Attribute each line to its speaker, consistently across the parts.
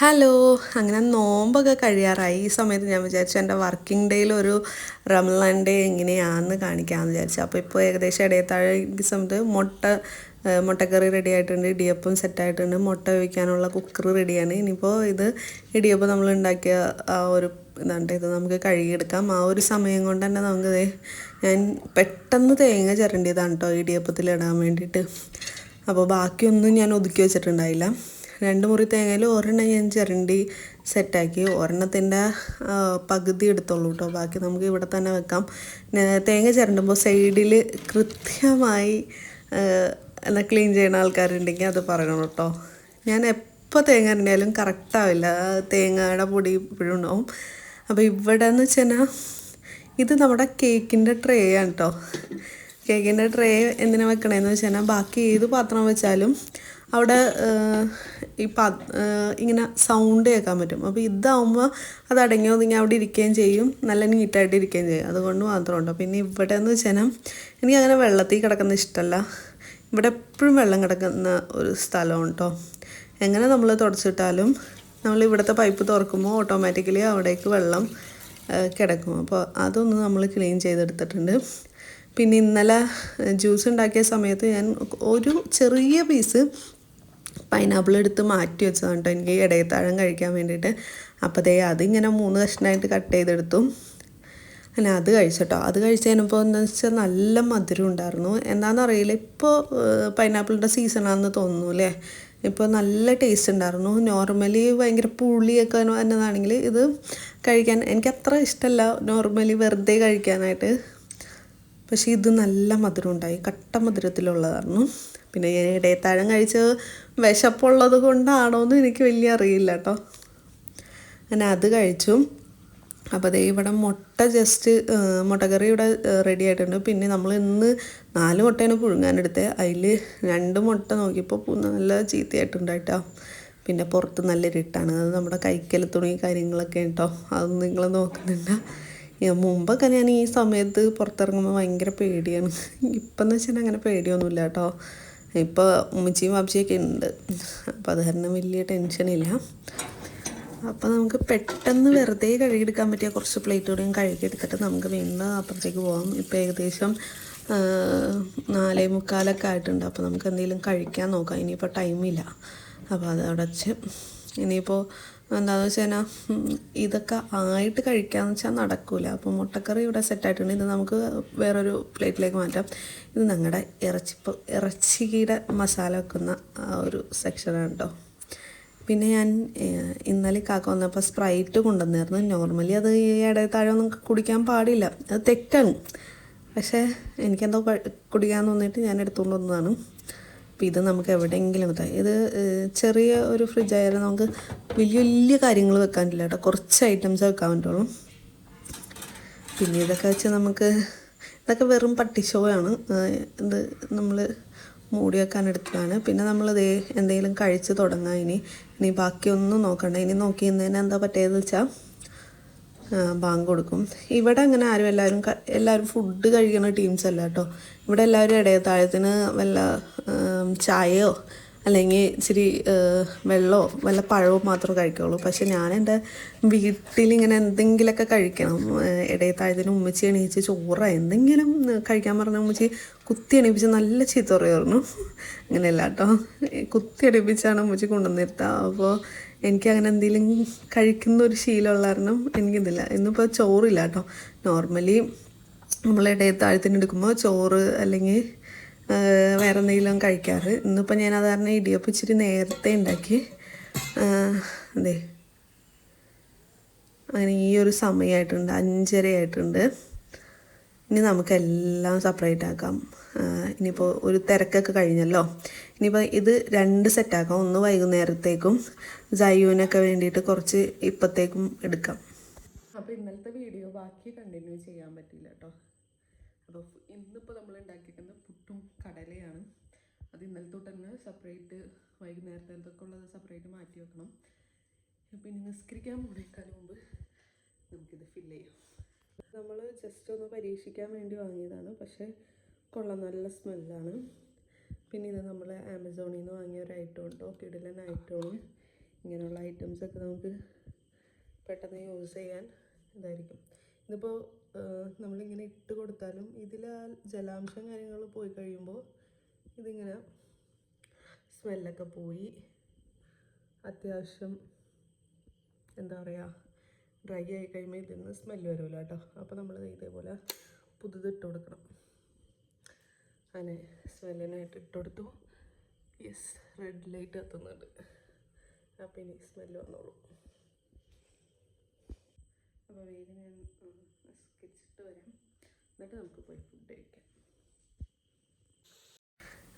Speaker 1: Hello അങ്ങനെ നോമ്പൊക്കെ കഴിയാറായി. ഈ സമയത്ത് ഞാൻ വിചാരിച്ചു എന്റെ വർക്കിംഗ് ഡേയിൽ ഒരു റംലാൻ ഡേ എങ്ങനെയാണെന്ന് കാണിക്കാമെന്ന് വിചാരിച്ചു. അപ്പോൾ ഇപ്പോൾ ഏകദേശം ഇടയത്താഴ സമയത്ത് മുട്ട മുട്ടക്കറി റെഡി ആയിട്ടുണ്ട് ഇടിയപ്പം സെറ്റ് ആയിട്ടുണ്ട് മുട്ട വയ്ക്കാനുള്ള കുക്കർ റെഡിയാണ് ഇനിയിപ്പോൾ ഇത് ഇടിയപ്പം നമ്മൾ ഉണ്ടാക്കിയ ആ ഒരു ഇതാണ്ട് ഇത് നമുക്ക് കഴുകിയെടുക്കാം. ആ ഒരു സമയം കൊണ്ട് തന്നെ നമുക്ക് ഞാൻ പെട്ടെന്ന് തേങ്ങ ചിരണ്ടിയതാണ് കേട്ടോ ഇടിയപ്പത്തിൽ ഇടാൻ വേണ്ടിയിട്ട്. അപ്പോൾ ബാക്കിയൊന്നും ഞാൻ ഒതുക്കി വെച്ചിട്ടുണ്ടായില്ല. രണ്ട് മുറി തേങ്ങയിൽ ഒരെണ്ണം ഞാൻ ചിരണ്ടി സെറ്റാക്കി ഒരെണ്ണത്തിന്റെ പകുതി എടുത്തോളൂ കേട്ടോ ബാക്കി നമുക്ക് ഇവിടെ തന്നെ വെക്കാം. തേങ്ങ ചിരണ്ടുമ്പോൾ സൈഡിൽ കൃത്യമായി എന്നാൽ ക്ലീൻ ചെയ്യുന്ന ആൾക്കാരുണ്ടെങ്കിൽ അത് പറയണം കേട്ടോ ഞാൻ എപ്പോൾ തേങ്ങ ഇറങ്ങിയാലും കറക്റ്റാവില്ല തേങ്ങയുടെ പൊടി ഇപ്പോഴും ഉണ്ടാവും. അപ്പോൾ ഇവിടെ എന്ന് വെച്ചാൽ ഇത് നമ്മുടെ കേക്കിന്റെ ട്രേ ആണ് കേട്ടോ കേക്കിന്റെ ട്രേ എന്തിനാണ് വെക്കണേന്ന് വെച്ചാൽ ബാക്കി ഏത് പാത്രം വെച്ചാലും അവിടെ ഈ പാ ഇങ്ങനെ സൗണ്ട് കേൾക്കാൻ പറ്റും. അപ്പോൾ ഇതാവുമ്പോൾ അത് അടങ്ങി ഒതുങ്ങി അവിടെ ഇരിക്കുകയും ചെയ്യും. നല്ല നീറ്റായിട്ട് ഇരിക്കുകയും ചെയ്യും. അതുകൊണ്ട് മാത്രമുണ്ട് പിന്നെ ഇവിടെ എന്ന് വെച്ചാൽ എനിക്ക് അങ്ങനെ വെള്ളത്തിൽ കിടക്കുന്ന ഇഷ്ടമല്ല. ഇവിടെ എപ്പോഴും വെള്ളം കിടക്കുന്ന ഒരു സ്ഥലമാണ് എങ്ങനെ നമ്മൾ തുടച്ചിട്ടാലും നമ്മൾ ഇവിടുത്തെ പൈപ്പ് തുറക്കുമ്പോൾ ഓട്ടോമാറ്റിക്കലി അവിടേക്ക് വെള്ളം കിടക്കും. അപ്പോൾ അതൊന്ന് നമ്മൾ ക്ലീൻ ചെയ്തെടുത്തിട്ടുണ്ട്. പിന്നെ ഇന്നലെ ജ്യൂസ് ഉണ്ടാക്കിയ സമയത്ത് ഞാൻ ഒരു ചെറിയ പീസ് പൈനാപ്പിൾ എടുത്ത് മാറ്റി വെച്ചതാണ് കേട്ടോ. എനിക്ക് ഇടയത്താഴം കഴിക്കാൻ വേണ്ടിയിട്ട്. അപ്പോൾ അതേ അതിങ്ങനെ മൂന്ന് കഷ്ണമായിട്ട് കട്ട് ചെയ്തെടുത്തു. അങ്ങനെ അത് കഴിച്ചട്ടോ അത് കഴിച്ച് കഴിഞ്ഞപ്പോൾ എന്താണെന്ന് വെച്ചാൽ നല്ല മധുരം ഉണ്ടായിരുന്നു. എന്താണെന്ന് അറിയില്ല. ഇപ്പോൾ പൈനാപ്പിളിന്റെ സീസണാണെന്ന് തോന്നുന്നു അല്ലേ? ഇപ്പോൾ നല്ല ടേസ്റ്റ് ഉണ്ടായിരുന്നു. നോർമലി ഭയങ്കര പുളിയൊക്കെ വന്നതാണെങ്കിൽ ഇത് കഴിക്കാൻ എനിക്ക് അത്ര ഇഷ്ടമല്ല നോർമലി വെറുതെ കഴിക്കാനായിട്ട്. പക്ഷേ ഇത് നല്ല മധുരം ഉണ്ടായി. കട്ട മധുരത്തിലുള്ളതായിരുന്നു. പിന്നെ ഞാൻ ഇടയത്താഴം കഴിച്ച് വിശപ്പുള്ളത് കൊണ്ടാണോ എന്ന് എനിക്ക് വലിയ അറിയില്ല കേട്ടോ അങ്ങനെ അത് കഴിച്ചു. അപ്പോൾ അതേ ഇവിടെ മുട്ട ജസ്റ്റ് മുട്ടക്കറി ഇവിടെ റെഡി ആയിട്ടുണ്ട്. പിന്നെ നമ്മൾ ഇന്ന് നാല് മുട്ടയാണ് പുഴുങ്ങാനെടുത്തത് അതിൽ രണ്ട് മുട്ട നോക്കിയപ്പോൾ നല്ല നല്ല ചീത്തയായിട്ടുണ്ടായിട്ടോ. പിന്നെ പുറത്ത് നല്ല ഇരുട്ടാണ് അത് നമ്മുടെ കൈക്കൽ തുണി കാര്യങ്ങളൊക്കെ കേട്ടോ അതൊന്നും നിങ്ങൾ നോക്കുന്നുണ്ട് ഞാൻ മുമ്പൊക്കെ ഞാൻ ഈ സമയത്ത് പുറത്തിറങ്ങുമ്പോൾ ഭയങ്കര പേടിയാണ്. ഇപ്പം എന്ന് വെച്ചാൽ അങ്ങനെ പേടിയൊന്നുമില്ല കേട്ടോ ഇപ്പോൾ ഉമ്മച്ചിയും അബ്ജിയൊക്കെ ഉണ്ട്. അപ്പോൾ അത് കാരണം വലിയ ടെൻഷനില്ല അപ്പോൾ നമുക്ക് പെട്ടെന്ന് വെറുതെ കഴുകിയെടുക്കാൻ പറ്റിയ കുറച്ച് പ്ലേറ്റ് കൂടെയും കഴുകിയെടുത്തിട്ട് നമുക്ക് വീണ്ടും അപ്പുറത്തേക്ക് പോകാം ഇപ്പോൾ ഏകദേശം നാലേ മുക്കാലൊക്കെ ആയിട്ടുണ്ട്. അപ്പോൾ നമുക്ക് എന്തെങ്കിലും കഴിക്കാൻ നോക്കാം. ഇനിയിപ്പോൾ ടൈമില്ല അപ്പോൾ അത് അടച്ച് ഇനിയിപ്പോൾ എന്താണെന്ന് വെച്ച് കഴിഞ്ഞാൽ ഇതൊക്കെ ആയിട്ട് കഴിക്കാന്ന് വെച്ചാൽ നടക്കില്ല അപ്പോൾ മുട്ടക്കറി ഇവിടെ സെറ്റായിട്ടുണ്ട് ഇത് നമുക്ക് വേറൊരു പ്ലേറ്റിലേക്ക് മാറ്റാം. ഇത് ഞങ്ങളുടെ ഇറച്ചിപ്പ് ഇറച്ചിയുടെ മസാല വെക്കുന്ന ഒരു സെക്ഷനാണ് കേട്ടോ പിന്നെ ഞാൻ ഇന്നലെ കാക്ക വന്നപ്പോൾ സ്പ്രൈറ്റ് കൊണ്ടുവന്നായിരുന്നു. നോർമലി അത് ഈ ഇടത്താഴം ഒന്നും കുടിക്കാൻ പാടില്ല. അത് തെറ്റാണ്. പക്ഷേ എനിക്കെന്തോ കുടിക്കാൻ തോന്നിയിട്ട് ഞാൻ എടുത്തുകൊണ്ട് വന്നതാണ്. അപ്പോൾ ഇത് നമുക്ക് എവിടെയെങ്കിലും കിട്ടാം ഇത് ചെറിയ ഒരു ഫ്രിഡ്ജായാലും നമുക്ക് വലിയ വലിയ കാര്യങ്ങൾ വെക്കാൻ പറ്റില്ല കേട്ടോ. കുറച്ച് ഐറ്റംസ് വെക്കാൻ പറ്റുള്ളൂ. പിന്നെ ഇതൊക്കെ വെച്ച് നമുക്ക് ഇതൊക്കെ വെറും പട്ടി ഷോ ആണ് ഇത് നമ്മൾ മൂടി വെക്കാൻ എടുത്തതാണ്. പിന്നെ നമ്മൾ ദേ എന്തെങ്കിലും കഴിച്ച് തുടങ്ങാം ഇനി. ഇനി ബാക്കിയൊന്നും നോക്കണ്ട. ഇനി നോക്കി ഇന്നതിന് എന്താ പറ്റിയതെന്ന് വെച്ചാൽ ബാങ്ക് കൊടുക്കും. ഇവിടെ അങ്ങനെ ആരും എല്ലാവരും എല്ലാവരും ഫുഡ് കഴിക്കുന്ന ടീംസ് അല്ല കേട്ടോ ഇവിടെ എല്ലാവരും ഇടയത്താഴത്തിന് വല്ല ഉം, ചായയോ അല്ലെങ്കിൽ ഇച്ചിരി വെള്ളമോ വല്ല പഴവും മാത്രമേ കഴിക്കുള്ളൂ. പക്ഷെ ഞാൻ എന്റെ വീട്ടിലിങ്ങനെ എന്തെങ്കിലുമൊക്കെ കഴിക്കണം. ഇടയത്തായതിന് ഉമ്മച്ചി എണീച്ച് ചോറ. എന്തെങ്കിലും കഴിക്കാൻ പറഞ്ഞ ഉമ്മച്ചി കുത്തി എണീപ്പിച്ച് നല്ല ചീത്ത പറയുമായിരുന്നു. അങ്ങനെയല്ല കേട്ടോ കുത്തി എണീപ്പിച്ചാണ് ഉമ്മച്ചി കൊണ്ടുവന്നിരുത്തുക അപ്പോൾ എനിക്ക് അങ്ങനെ എന്തെങ്കിലും കഴിക്കുന്ന ഒരു ശീലമുള്ള കാരണം എനിക്കിതില്ല. ഇന്നിപ്പോൾ ചോറില്ല കേട്ടോ. നോർമലി നമ്മൾ ഇടയത്താഴത്തിന് എടുക്കുമ്പോൾ ചോറ് അല്ലെങ്കിൽ വേറെ എന്തെങ്കിലും കഴിക്കാറ്. ഇന്നിപ്പോൾ ഞാൻ അത് കാരണം ഇടിയപ്പം ഇച്ചിരി നേരത്തെ ഉണ്ടാക്കി അതെ അങ്ങനെ ഈ ഒരു സമയമായിട്ടുണ്ട് അഞ്ചര ആയിട്ടുണ്ട് ഇനി നമുക്കെല്ലാം സെപ്പറേറ്റ് ആക്കാം. ഇനിയിപ്പോൾ ഒരു തിരക്കൊക്കെ കഴിഞ്ഞല്ലോ. ഇനിയിപ്പോൾ ഇത് രണ്ട് സെറ്റാക്കാം ഒന്ന് വൈകുന്നേരത്തേക്കും ജയുവിനൊക്കെ വേണ്ടിയിട്ട് കുറച്ച് ഇപ്പത്തേക്കും എടുക്കാം. അപ്പോൾ ഇന്നലത്തെ വീഡിയോ ബാക്കി കണ്ടിന്യൂ ചെയ്യാൻ പറ്റില്ല കേട്ടോ അപ്പോൾ ഇന്നിപ്പോൾ നമ്മൾ ഉണ്ടാക്കിയിരിക്കുന്നത് പുട്ടും കടലയാണ്. അത് ഇന്നലെ തൊട്ട് തന്നെ സെപ്പറേറ്റ് വൈകുന്നേരത്തേക്കൊക്കെ ഉള്ളത് സെപ്പറേറ്റ് മാറ്റി വെക്കണം. പിന്നെ നിസ്കരിക്കാൻ പോണേക്കാൾ മുമ്പ് നമുക്കിത് ഫില്ല് ചെയ്യാം. നമ്മൾ ജസ്റ്റ് ഒന്ന് പരീക്ഷിക്കാൻ വേണ്ടി വാങ്ങിയതാണ്. പക്ഷേ കൊള്ളാം നല്ല സ്മെല്ലാണ് പിന്നെ ഇത് നമ്മൾ ആമസോണിൽ നിന്ന് വാങ്ങിയ ഒരു ഐറ്റം ഉണ്ടോ കിടിലൻ ഐറ്റമാണ് ഇങ്ങനെയുള്ള ഐറ്റംസ് ഒക്കെ നമുക്ക് പെട്ടെന്ന് യൂസ് ചെയ്യാൻ ഇതായിരിക്കും. ഇതിപ്പോൾ നമ്മളിങ്ങനെ ഇട്ട് കൊടുത്താലും ഇതിൽ ആ ജലാംശം കാര്യങ്ങൾ പോയി കഴിയുമ്പോൾ ഇതിങ്ങനെ സ്മെല്ലൊക്കെ പോയി. അത്യാവശ്യം എന്താ പറയുക ഡ്രൈ ആയി കഴിയുമ്പോൾ ഇതിൽ നിന്ന് സ്മെല്ല് വരുമല്ലോ കേട്ടോ അപ്പോൾ നമ്മൾ ഇതേപോലെ പുതുതിട്ട് കൊടുക്കണം. അങ്ങനെ സ്മെല്ലിനായിട്ട് ഇട്ടുകൊടുത്തു. യെസ് റെഡ് ലൈറ്റ് എത്തുന്നുണ്ട്. അപ്പോൾ ഇനി സ്മെല്ല് വന്നോളൂ. അപ്പോൾ വേഗം ഞാൻ സ്കെച്ചിട്ട് വരാം. എന്നിട്ട് നമുക്ക് പോയി ഫുഡ് കഴിക്കാം.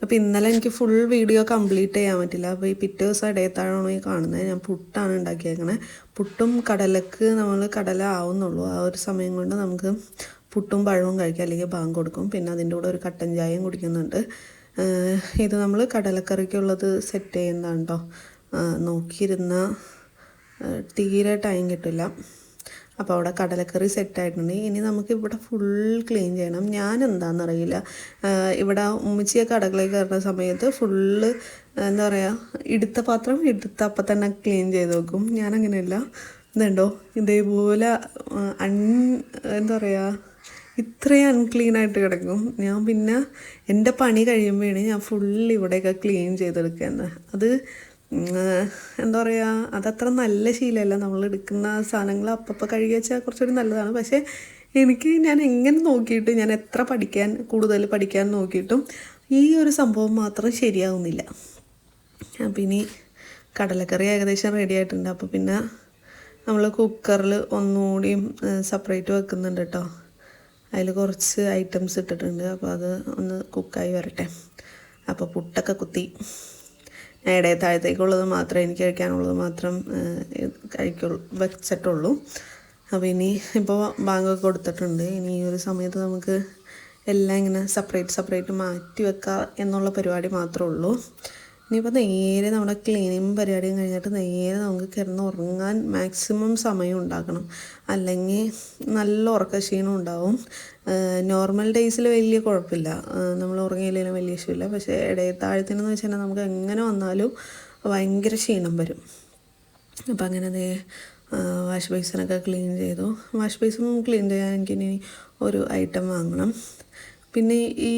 Speaker 1: അപ്പോൾ ഇന്നലെ എനിക്ക് ഫുൾ വീഡിയോ കംപ്ലീറ്റ് ചെയ്യാൻ പറ്റില്ല. അപ്പോൾ ഈ പിറ്റേ ദിവസം ഇടയത്താഴാണോ ഈ കാണുന്നത്. ഞാൻ പുട്ടാണ് ഉണ്ടാക്കിയേക്കണേ. പുട്ടും കടലക്ക് നമ്മൾ കടല ആവുന്നുള്ളൂ. ആ ഒരു സമയം കൊണ്ട് നമുക്ക് പുട്ടും പഴവും കഴിക്കാം അല്ലെങ്കിൽ ബാങ്ക് കൊടുക്കും. പിന്നെ അതിന്റെ കൂടെ ഒരു കട്ടൻ ചായയും കുടിക്കുന്നുണ്ട്. ഇത് നമ്മൾ കടലക്കറിക്കുള്ളത് സെറ്റ് ചെയ്യുന്നതാണ് കേട്ടോ നോക്കിയിരുന്ന തീരെ ടൈം കിട്ടില്ല. അപ്പോൾ അവിടെ കടലക്കറി സെറ്റായിട്ടുണ്ട് ഇനി നമുക്ക് ഇവിടെ ഫുൾ ക്ലീൻ ചെയ്യണം. ഞാൻ എന്താണെന്നറിയില്ല ഇവിടെ ഉമ്മച്ചിയൊക്കെ അടുക്കളയിൽ കയറുന്ന സമയത്ത് ഫുള്ള് എന്താ പറയുക ഇടുത്ത പാത്രം ഇടുത്ത അപ്പം തന്നെ ക്ലീൻ ചെയ്ത് നോക്കും ഞാനങ്ങനെയല്ല ഇതുണ്ടോ ഇതേപോലെ അൺ എന്താ പറയുക ഇത്രയും അൺക്ലീൻ ആയിട്ട് കിടക്കും. ഞാൻ പിന്നെ എന്റെ പണി കഴിയുമ്പോഴാണ് ഞാൻ ഫുൾ ഇവിടെയൊക്കെ ക്ലീൻ ചെയ്തെടുക്കുന്നത് അത് എന്താ പറയുക അതത്ര നല്ല ശീലമല്ല. നമ്മൾ എടുക്കുന്ന സാധനങ്ങൾ അപ്പപ്പോൾ കഴുകി വെച്ചാൽ കുറച്ചുകൂടി നല്ലതാണ്. പക്ഷേ എനിക്ക് ഞാൻ എങ്ങനെ നോക്കിയിട്ട് ഞാൻ എത്ര പഠിക്കാൻ കൂടുതൽ പഠിക്കാൻ നോക്കിയിട്ടും ഈ ഒരു സംഭവം മാത്രം ശരിയാവുന്നില്ല. അപ്പം ഇനി കടലക്കറി ഏകദേശം റെഡി ആയിട്ടുണ്ട്. അപ്പോൾ പിന്നെ നമ്മൾ കുക്കറിൽ ഒന്നുകൂടിയും സെപ്പറേറ്റ് വെക്കുന്നുണ്ട് കേട്ടോ അതിൽ കുറച്ച് ഐറ്റംസ് ഇട്ടിട്ടുണ്ട്. അപ്പോൾ അത് ഒന്ന് കുക്കായി വരട്ടെ. അപ്പോൾ പുട്ടൊക്കെ കുത്തി. ഞാൻ ഇടയിൽ താഴത്തേക്കുള്ളത് മാത്രമേ എനിക്ക് കഴിക്കാനുള്ളത് മാത്രം കഴിക്കുള്ളൂ വെച്ചിട്ടുള്ളൂ. അപ്പോൾ ഇനി ഇപ്പോൾ ബാങ്കൊക്കെ കൊടുത്തിട്ടുണ്ട്. ഇനി ഈ ഒരു സമയത്ത് നമുക്ക് എല്ലാം ഇങ്ങനെ സെപ്പറേറ്റ് സെപ്പറേറ്റ് മാറ്റി വെക്കുക എന്നുള്ള പരിപാടി മാത്രമേ ഉള്ളൂ. ഇനിയിപ്പോൾ നേരെ നമ്മുടെ ക്ലീനിങ് പരിപാടിയും കഴിഞ്ഞിട്ട് നേരെ നമുക്ക് കിടന്ന് ഉറങ്ങാൻ മാക്സിമം സമയം ഉണ്ടാക്കണം. അല്ലെങ്കിൽ നല്ല ഉറക്കക്ഷീണം ഉണ്ടാവും. നോർമൽ ഡേയ്സിൽ വലിയ കുഴപ്പമില്ല. നമ്മൾ ഉറങ്ങിയില്ലെങ്കിലും വലിയ ഇഷ്യൂ പക്ഷേ ഇടയത്താഴത്തിനെന്ന് വെച്ചാൽ നമുക്ക് എങ്ങനെ വന്നാലും ഭയങ്കര ക്ഷീണം വരും. അപ്പം അങ്ങനെ അതേ വാഷ് ബേസിനൊക്കെ ക്ലീൻ ചെയ്തു. വാഷ് ബേസും ക്ലീൻ ചെയ്യാൻ എനിക്കിനി ഒരു ഐറ്റം വാങ്ങണം. പിന്നെ ഈ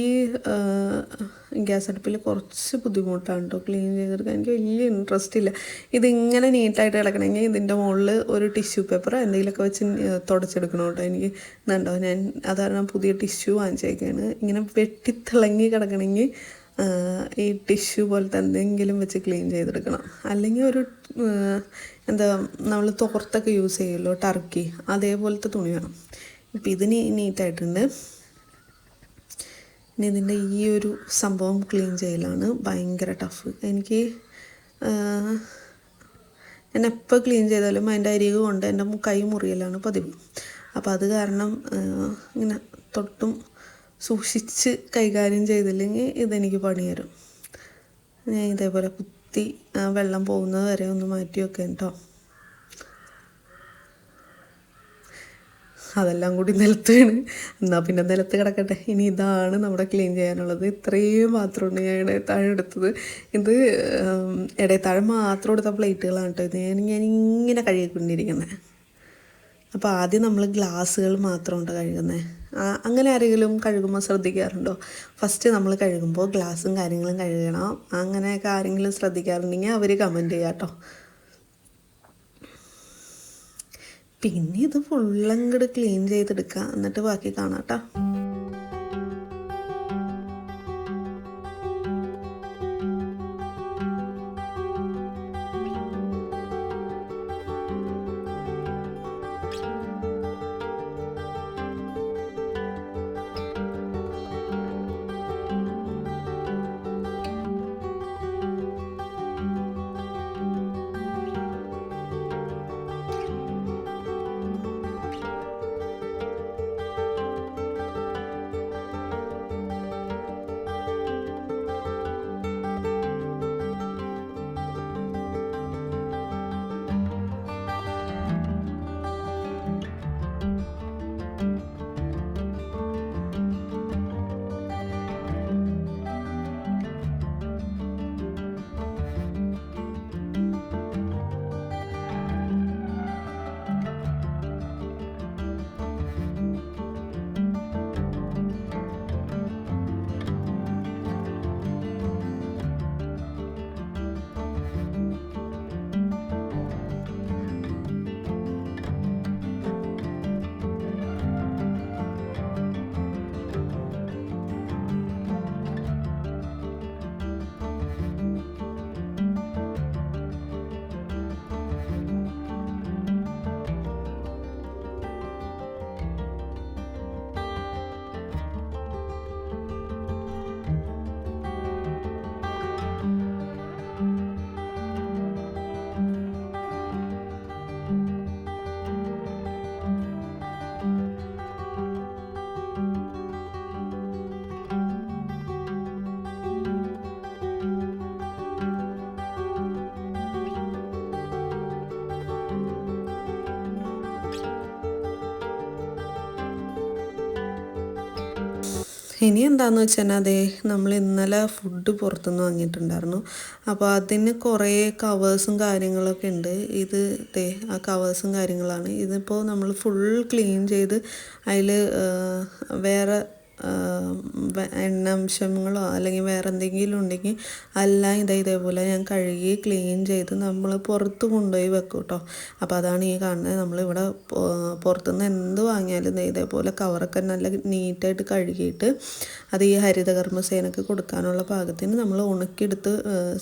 Speaker 1: ഗ്യാസ് അടുപ്പിൽ കുറച്ച് ബുദ്ധിമുട്ടാണ് കേട്ടോ ക്ലീൻ ചെയ്തെടുക്കാൻ എനിക്ക് വലിയ ഇൻട്രസ്റ്റ് ഇല്ല. ഇതിങ്ങനെ നീറ്റായിട്ട് കിടക്കണമെങ്കിൽ ഇതിന്റെ മുകളിൽ ഒരു ടിഷ്യൂ പേപ്പർ എന്തെങ്കിലുമൊക്കെ വെച്ച് തുടച്ചെടുക്കണം കേട്ടോ എനിക്ക് ഇതുണ്ടോ? ഞാൻ അതാണ് പുതിയ ടിഷ്യൂ വാങ്ങിച്ചേക്കാണ്. ഇങ്ങനെ വെട്ടിത്തിളങ്ങി കിടക്കണമെങ്കിൽ ഈ ടിഷ്യൂ പോലത്തെ എന്തെങ്കിലും വെച്ച് ക്ലീൻ ചെയ്തെടുക്കണം. അല്ലെങ്കിൽ ഒരു എന്താ നമ്മൾ തോർത്തൊക്കെ യൂസ് ചെയ്യുമല്ലോ ടർക്കി അതേപോലത്തെ തുണി വേണം. ഇപ്പം ഇത് നീറ്റായിട്ടുണ്ട്. ഇനി ഇതിന്റെ ഈ ഒരു സംഭവം ക്ലീൻ ചെയ്യലാണ്. ഭയങ്കര ടഫ് എനിക്ക് ഞാൻ എപ്പോൾ ക്ലീൻ ചെയ്താലും അതിന്റെ അരികു കൊണ്ട് എന്റെ കൈ മുറിയലാണ് പതിവ്. അപ്പോൾ അത് കാരണം ഇങ്ങനെ തൊട്ടും സൂക്ഷിച്ച് കൈകാര്യം ചെയ്തില്ലെങ്കിൽ ഇതെനിക്ക് പണി തരും ഞാൻ ഇതേപോലെ കുത്തി വെള്ളം പോകുന്നത് വരെ ഒന്ന് മാറ്റി വെക്കാം കേട്ടോ അതെല്ലാം കൂടി നിലത്ത് വീണ് എന്നാൽ പിന്നെ നിലത്ത് കിടക്കട്ടെ. ഇനി ഇതാണ് നമ്മുടെ ക്ലീൻ ചെയ്യാനുള്ളത്. ഇത്രയും മാത്രമുണ്ട് ഞാൻ ഇടയത്താഴം എടുത്തത്. ഇത് ഇടയത്താഴം മാത്രം എടുത്ത പ്ലേറ്റുകളാണ് കേട്ടോ ഇത്. ഞാൻ ഇങ്ങനെ കഴുകിക്കൊണ്ടിരിക്കുന്നത് അപ്പോൾ ആദ്യം നമ്മൾ ഗ്ലാസ്സുകൾ മാത്രം മാത്രമുണ്ട് കഴുകുന്നത് അങ്ങനെ ആരെങ്കിലും കഴുകുമ്പോൾ ശ്രദ്ധിക്കാറുണ്ടോ? ഫസ്റ്റ് നമ്മൾ കഴുകുമ്പോൾ ഗ്ലാസ്സും കാര്യങ്ങളും കഴുകണം. അങ്ങനെയൊക്കെ ആരെങ്കിലും ശ്രദ്ധിക്കാറുണ്ടെങ്കിൽ അവർ കമന്റ് ചെയ്യാം കേട്ടോ പിന്നെ ഇത് ഫുള്ളങ്ങട് ക്ലീൻ ചെയ്തെടുക്കുക എന്നിട്ട് ബാക്കി കാണാം കേട്ടോ ഇനി എന്താന്ന് വെച്ചാൽ അതേ നമ്മൾ ഇന്നലെ ഫുഡ് പുറത്തുനിന്ന് വാങ്ങിയിട്ടുണ്ടായിരുന്നു. അപ്പോൾ അതിന് കുറേ കവേഴ്സും കാര്യങ്ങളൊക്കെ ഉണ്ട്. ഇത് ദേ ആ കവേഴ്സും കാര്യങ്ങളാണ്. ഇതിപ്പോൾ നമ്മൾ ഫുൾ ക്ലീൻ ചെയ്ത് അതിൽ വേറെ എണ്ണാംശങ്ങളോ അല്ലെങ്കിൽ വേറെ എന്തെങ്കിലും ഉണ്ടെങ്കിൽ എല്ലാം ഇതേ ഇതേപോലെ ഞാൻ കഴുകി ക്ലീൻ ചെയ്ത് നമ്മൾ പുറത്ത് കൊണ്ടുപോയി വെക്കും കേട്ടോ അപ്പോൾ അതാണ് ഈ കാണുന്നത്. നമ്മളിവിടെ പുറത്തുനിന്ന് എന്ത് വാങ്ങിയാലും ഇതേപോലെ കവറൊക്കെ നല്ല നീറ്റായിട്ട് കഴുകിയിട്ട് അത് ഈ ഹരിതകർമ്മസേനക്ക് കൊടുക്കാനുള്ള പാകത്തിന് നമ്മൾ ഉണക്കിയെടുത്ത്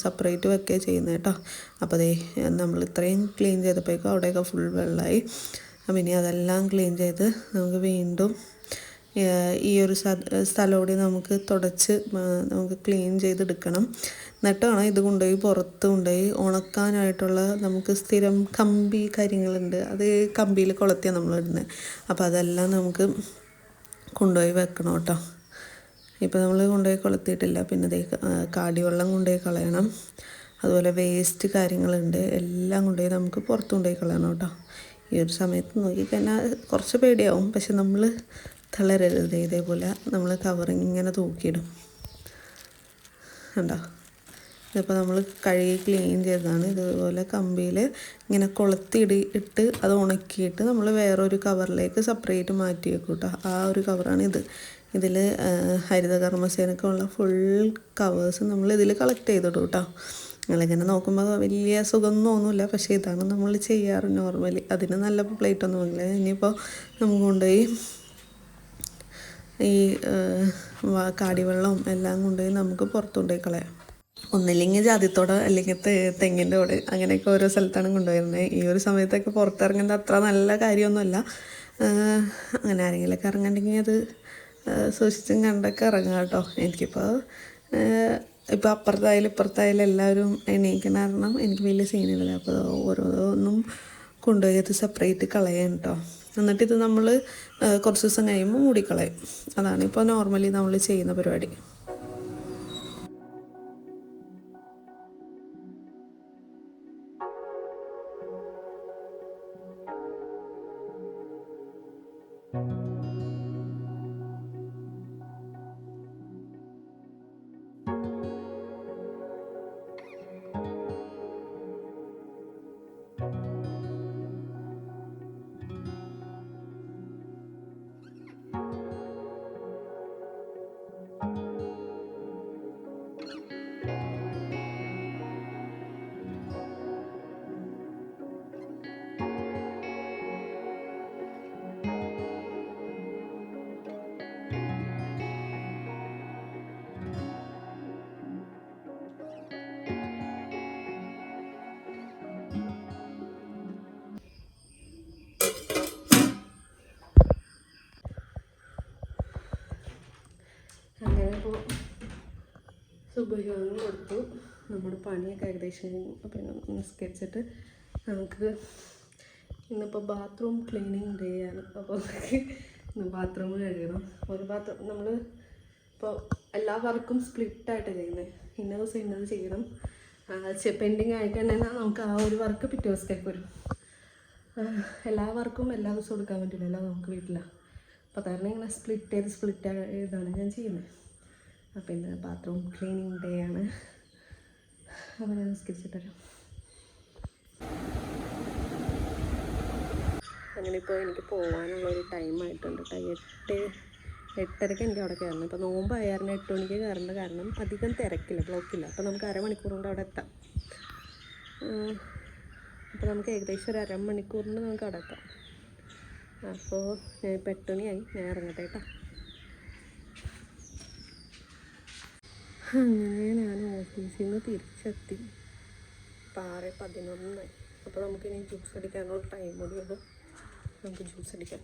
Speaker 1: സെപ്പറേറ്റ് വെക്കുക ചെയ്യുന്നത് കേട്ടോ അപ്പോൾ അതേ നമ്മൾ ഇത്രയും ക്ലീൻ ചെയ്തപ്പോഴേക്കും അവിടെയൊക്കെ ഫുൾ വെള്ളമായി. അപ്പം ഇനി അതെല്ലാം ക്ലീൻ ചെയ്ത് നമുക്ക് വീണ്ടും ഈ ഒരു സ്ഥലം കൂടി നമുക്ക് തുടച്ച് നമുക്ക് ക്ലീൻ ചെയ്തെടുക്കണം. എന്നിട്ടാണ് ഇത് കൊണ്ടുപോയി പുറത്ത് കൊണ്ടുപോയി ഉണക്കാനായിട്ടുള്ള നമുക്ക് സ്ഥിരം കമ്പി കാര്യങ്ങളുണ്ട്. അത് കമ്പിയിൽ കൊളത്തിയാണ് നമ്മൾ ഇടുന്നത് അപ്പോൾ അതെല്ലാം നമുക്ക് കൊണ്ടുപോയി വെക്കണം കേട്ടോ. ഇപ്പോൾ നമ്മൾ കൊണ്ടുപോയി കൊളുത്തിയിട്ടില്ല. പിന്നെ ദേ കാടിവെള്ളം കൊണ്ടുപോയി കളയണം. അതുപോലെ വേസ്റ്റ് കാര്യങ്ങളുണ്ട്. എല്ലാം കൊണ്ടുപോയി നമുക്ക് പുറത്ത് കൊണ്ടുപോയി കളയണം കേട്ടോ. ഈ ഒരു സമയത്ത് നോക്കിക്കഴിഞ്ഞാൽ കുറച്ച് പേടിയാവും. പക്ഷെ നമ്മൾ തളരരുത്. ഇതേപോലെ നമ്മൾ കവറിങ് ഇങ്ങനെ തൂക്കിയിടും. കണ്ടോ? ഇതിപ്പോൾ നമ്മൾ കഴുകി ക്ലീൻ ചെയ്തതാണ്. ഇതുപോലെ കമ്പിയിൽ ഇങ്ങനെ കൊളുത്തിയിടി ഇട്ട് അത് ഉണക്കിയിട്ട് നമ്മൾ വേറൊരു കവറിലേക്ക് സെപ്പറേറ്റ് മാറ്റി വെക്കും കേട്ടോ ആ ഒരു കവറാണ് ഇത്. ഇതിൽ ഹരിത കർമ്മസേനക്കുള്ള ഫുൾ കവേഴ്സ് നമ്മൾ ഇതിൽ കളക്ട് ചെയ്തിടും കേട്ടോ നിങ്ങളിങ്ങനെ നോക്കുമ്പോൾ വലിയ സുഖം തോന്നില്ല. പക്ഷേ ഇതാണ് നമ്മൾ ചെയ്യാറ് നോർമലി അതിന് നല്ല പ്ലേറ്റ് ഒന്നും ഇല്ല ഇനിയിപ്പോൾ നമുക്ക് കൊണ്ടുപോയി ഈ കാടിവെള്ളവും എല്ലാം കൊണ്ടുപോയി നമുക്ക് പുറത്തു കൊണ്ടുപോയി കളയാം ഒന്നില്ലെങ്കിൽ ജാതിത്തോട് അല്ലെങ്കിൽ തെങ്ങിന്റെ ഓട് അങ്ങനെയൊക്കെ ഓരോ സ്ഥലത്താണ് കൊണ്ടുവരുന്നത്. ഈ ഒരു സമയത്തൊക്കെ പുറത്തിറങ്ങുന്നത് അത്ര നല്ല കാര്യമൊന്നുമല്ല. അങ്ങനെ ആരെങ്കിലുമൊക്കെ ഇറങ്ങണ്ടെങ്കിൽ അത് സൂക്ഷിച്ചും കണ്ടൊക്കെ ഇറങ്ങുക കേട്ടോ. എനിക്കിപ്പോൾ ഇപ്പോൾ അപ്പുറത്തായാലും ഇപ്പുറത്തായാലും എല്ലാവരും എണീക്കണ കാരണം എനിക്ക് വലിയ സീനില്ല അപ്പോൾ ഓരോന്നും കൊണ്ടുപോയി അത് സെപ്പറേറ്റ് കളയാൻ കേട്ടോ. എന്നിട്ട് ഇത് നമ്മൾ കുറച്ച് ദിവസം കഴിയുമ്പോൾ മൂടിക്കളയും. അതാണ് ഇപ്പോൾ നോർമലി നമ്മൾ ചെയ്യുന്ന പരിപാടി. സുബഹിവാങ്ങ് കൊടുത്തു നമ്മുടെ പണിയൊക്കെ ഏകദേശം നിസ്കരിച്ചിട്ട് നമുക്ക് ഇന്നിപ്പോൾ ബാത്റൂം ക്ലീനിങ് ഡേ ആണ്. അപ്പോൾ ബാത്റൂം കഴുകണം. ഒരു ബാത്റൂം നമ്മൾ ഇപ്പോൾ എല്ലാ വർക്കും സ്പ്ലിറ്റായിട്ട് ചെയ്യുന്നത് ഇന്ന ദിവസം ഇന്നത് ചെയ്യണം. പെൻഡിങ് ആയിട്ട് തന്നെ നമുക്ക് ആ ഒരു വർക്ക് പിറ്റേ ദിവസത്തേക്ക് വരും. എല്ലാ വർക്കും എല്ലാ ദിവസവും കൊടുക്കാൻ പറ്റില്ലല്ലോ നമുക്ക് വീട്ടിലാണ് അപ്പോൾ കാരണം ഇങ്ങനെ സ്പ്ലിറ്റ് ചെയ്ത് സ്പ്ലിറ്റ് ഇതാണ് ഞാൻ ചെയ്യുന്നത് അപ്പോൾ ഇന്ന് ബാത്റൂം ക്ലീനിങ് ഡേ ആണ്. അപ്പോൾ ഞാൻ നിസ്കരിച്ചിട്ട് വരാം. അങ്ങനെ ഇപ്പോൾ എനിക്ക് പോകാനുള്ള ഒരു ടൈം ആയിട്ടുണ്ട് കേട്ടോ എട്ട് എട്ടരയ്ക്ക് എനിക്ക് അവിടെ കയറണം ഇപ്പോൾ നോമ്പ് ആയാലും എട്ട് മണിക്ക് കയറേണ്ട കാരണം അധികം തിരക്കില്ല ബ്ലോക്കില്ല അപ്പോൾ നമുക്ക് അരമണിക്കൂർ കൊണ്ട് അവിടെ എത്താം. അപ്പോൾ നമുക്ക് ഏകദേശം ഒരു അരമണിക്കൂറിന് നമുക്ക് അവിടെ എത്താം. അപ്പോൾ ഞാൻ ഇപ്പോൾ എട്ട് മണിയായി. ഞാൻ ഇറങ്ങട്ടെ കേട്ടോ അങ്ങനെ ഞാൻ ഓഫീസിൽ നിന്ന് തിരിച്ചെത്തി. പാറ പതിനൊന്നായി അപ്പോൾ നമുക്കിനി ജ്യൂസ് അടിക്കാനുള്ള ടൈം കൂടി ഉള്ളൂ. നമുക്ക് ജ്യൂസ് അടിക്കാം.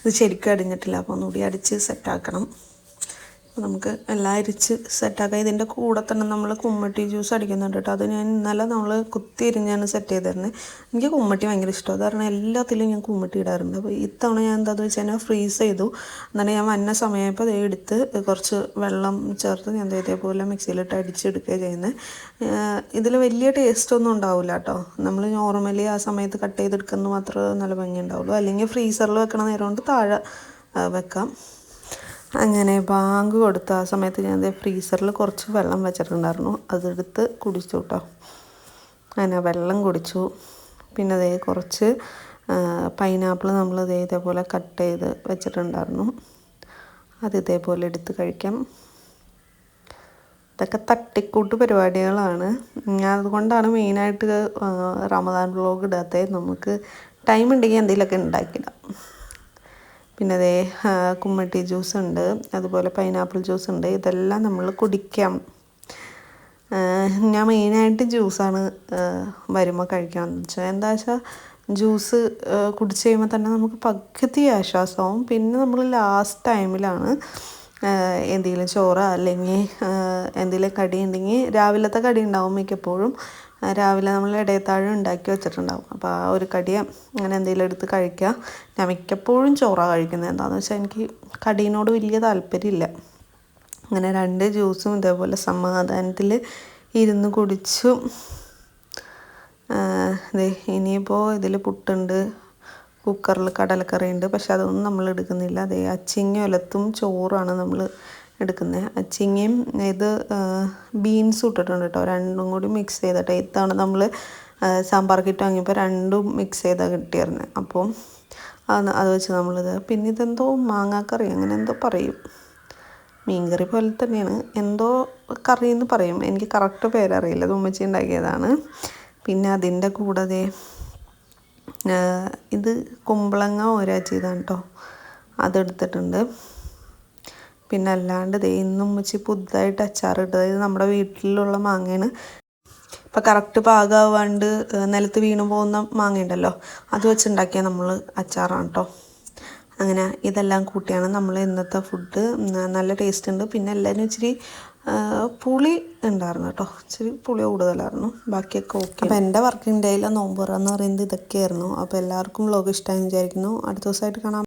Speaker 1: ഇത് ശരിക്കും അടിഞ്ഞിട്ടില്ല. അപ്പോൾ ഒന്നുകൂടി അടിച്ച് സെറ്റാക്കണം അപ്പോൾ നമുക്ക് എല്ലാം അരിച്ച് സെറ്റാക്കാം ഇതിന്റെ കൂടെ തന്നെ നമ്മൾ കുമ്മട്ടി ജ്യൂസ് അടിക്കുന്നുണ്ട് കേട്ടോ. അത് ഞാൻ ഇന്നലെ നമ്മൾ കുത്തി എരിഞ്ഞാണ് സെറ്റ് ചെയ്തിരുന്നത് എനിക്ക് കുമ്മട്ടി ഭയങ്കര ഇഷ്ടമാണ് കാരണം എല്ലാത്തിലും ഞാൻ കുമ്മട്ടി ഇടാറുണ്ട്. അപ്പോൾ ഇത്തവണ ഞാൻ എന്താണെന്ന് വെച്ച് കഴിഞ്ഞാൽ ഫ്രീസ് ചെയ്തു. എന്നിട്ട് ഞാൻ വന്ന സമയമായപ്പോൾ അത് എടുത്ത് കുറച്ച് വെള്ളം ചേർത്ത് ഞാൻ ഇതേപോലെ മിക്സിയിലിട്ട് അടിച്ചെടുക്കുക ചെയ്യുന്നത് ഇതിൽ വലിയ ടേസ്റ്റ് ഒന്നും ഉണ്ടാവില്ല കേട്ടോ. നമ്മൾ നോർമലി ആ സമയത്ത് കട്ട് ചെയ്തെടുക്കുന്നത് മാത്രമേ നല്ല ഭംഗി ഉണ്ടാവുള്ളൂ അല്ലെങ്കിൽ ഫ്രീസറിൽ വെക്കണ നേരം കൊണ്ട് താഴെ വെക്കാം. അങ്ങനെ ബാങ്ക് കൊടുത്ത ആ സമയത്ത് ഞാൻ ഫ്രീസറിൽ കുറച്ച് വെള്ളം വെച്ചിട്ടുണ്ടായിരുന്നു. അതെടുത്ത് കുടിച്ചു കേട്ടോ അങ്ങനെ വെള്ളം കുടിച്ചു. പിന്നെ അതേ കുറച്ച് പൈനാപ്പിൾ നമ്മൾ ദേ ഇതേപോലെ കട്ട് ചെയ്ത് വെച്ചിട്ടുണ്ടായിരുന്നു. അത് ഇതേപോലെ എടുത്ത് കഴിക്കാം. ഇതൊക്കെ തട്ടിക്കൂട്ട് പരിപാടികളാണ്. ഞാൻ അതുകൊണ്ടാണ് മെയിനായിട്ട് റമദാൻ വ്ലോഗ് ഇടാത്തത്. നമുക്ക് ടൈം ഉണ്ടെങ്കിൽ എന്തെങ്കിലുമൊക്കെ ഉണ്ടാക്കിയിടാം പിന്നെ അതേ കുമ്മട്ടി ജ്യൂസ് ഉണ്ട് അതുപോലെ പൈനാപ്പിൾ ജ്യൂസ് ഉണ്ട് ഇതെല്ലാം നമ്മൾ കുടിക്കാം. ഞാൻ മെയിനായിട്ട് ജ്യൂസാണ് വരുമ്പോൾ കഴിക്കാമെന്ന് വെച്ചാൽ എന്താ വെച്ചാൽ ജ്യൂസ് കുടിച്ച് കഴിയുമ്പോൾ തന്നെ നമുക്ക് പകുതി ആശ്വാസമാവും. പിന്നെ നമ്മൾ ലാസ്റ്റ് ടൈമിലാണ് എന്തെങ്കിലും ചോറ അല്ലെങ്കിൽ എന്തെങ്കിലും കടി ഉണ്ടെങ്കിൽ രാവിലത്തെ കടി ഉണ്ടാവും മിക്കപ്പോഴും. രാവിലെ നമ്മൾ ഇടയത്താഴം ഉണ്ടാക്കി വെച്ചിട്ടുണ്ടാവും. അപ്പോൾ ആ ഒരു കടി അങ്ങനെ എന്തെങ്കിലും എടുത്ത് കഴിക്കുക. ഞാൻ മിക്കപ്പോഴും ചോറാണ് കഴിക്കുന്നത്. എന്താണെന്ന് വെച്ചാൽ എനിക്ക് കടീനോട് വലിയ താല്പര്യമില്ല. അങ്ങനെ രണ്ട് ജ്യൂസും ഇതേപോലെ സമാധാനത്തിൽ ഇരുന്ന് കുടിച്ചു. ദേ ഇനിയിപ്പോൾ ഇതിൽ പുട്ടുണ്ട്. കുക്കറിൽ കടലക്കറി ഉണ്ട് പക്ഷെ അതൊന്നും നമ്മൾ എടുക്കുന്നില്ല. അതേ അച്ചിങ്ങ ഒലത്തും ചോറാണ് നമ്മൾ എടുക്കുന്നത്. അച്ചിങ്ങയും ഇത് ബീൻസും ഇട്ടിട്ടുണ്ട് കേട്ടോ. രണ്ടും കൂടി മിക്സ് ചെയ്തിട്ട് ഇത്തവണ നമ്മൾ സാമ്പാർ കിറ്റ് വാങ്ങിയപ്പോൾ രണ്ടും മിക്സ് ചെയ്താണ് കിട്ടിയിരുന്നത് അപ്പോൾ അത് അത് വെച്ച് നമ്മളിത് പിന്നെ ഇതെന്തോ മാങ്ങാക്കറി അങ്ങനെ എന്തോ പറയും. മീൻകറി പോലെ തന്നെയാണ്. എന്തോ കറി എന്ന് പറയും. എനിക്ക് കറക്റ്റ് പേരറിയില്ല. അത് ഉമ്മച്ചി ഉണ്ടാക്കിയതാണ്. പിന്നെ അതിന്റെ കൂടെ ഇത് കുമ്പളങ്ങ ഒരാച്ചിയതാണ് കേട്ടോ. അതെടുത്തിട്ടുണ്ട് പിന്നെ അല്ലാണ്ട് ദേ ഇന്നും വെച്ച് പുതുതായിട്ട് അച്ചാറിട്ടത് അതായത് നമ്മുടെ വീട്ടിലുള്ള മാങ്ങയാണ്. ഇപ്പം കറക്റ്റ് പാകമാവാണ്ട് നിലത്ത് വീണു പോകുന്ന മാങ്ങ ഉണ്ടല്ലോ അത് വെച്ചുണ്ടാക്കിയ നമ്മൾ അച്ചാറാണ് കേട്ടോ അങ്ങനെ ഇതെല്ലാം കൂട്ടിയാണ് നമ്മൾ ഇന്നത്തെ ഫുഡ് നല്ല ടേസ്റ്റ് ഉണ്ട്. പിന്നെ എല്ലാവരും ഇച്ചിരി പുളി ഉണ്ടായിരുന്നു കേട്ടോ ഇച്ചിരി പുളി കൂടുതലായിരുന്നു. ബാക്കിയൊക്കെ ഓക്കെ അപ്പോൾ എന്റെ വർക്കിംഗ് ഡേയിലെ നോമ്പ് എന്ന് പറയുന്നത് ഇതൊക്കെയായിരുന്നു. അപ്പോൾ എല്ലാവർക്കും വ്ലോഗ് ഇഷ്ടമായി വിചാരിക്കുന്നു. അടുത്ത ദിവസമായിട്ട് കാണാം.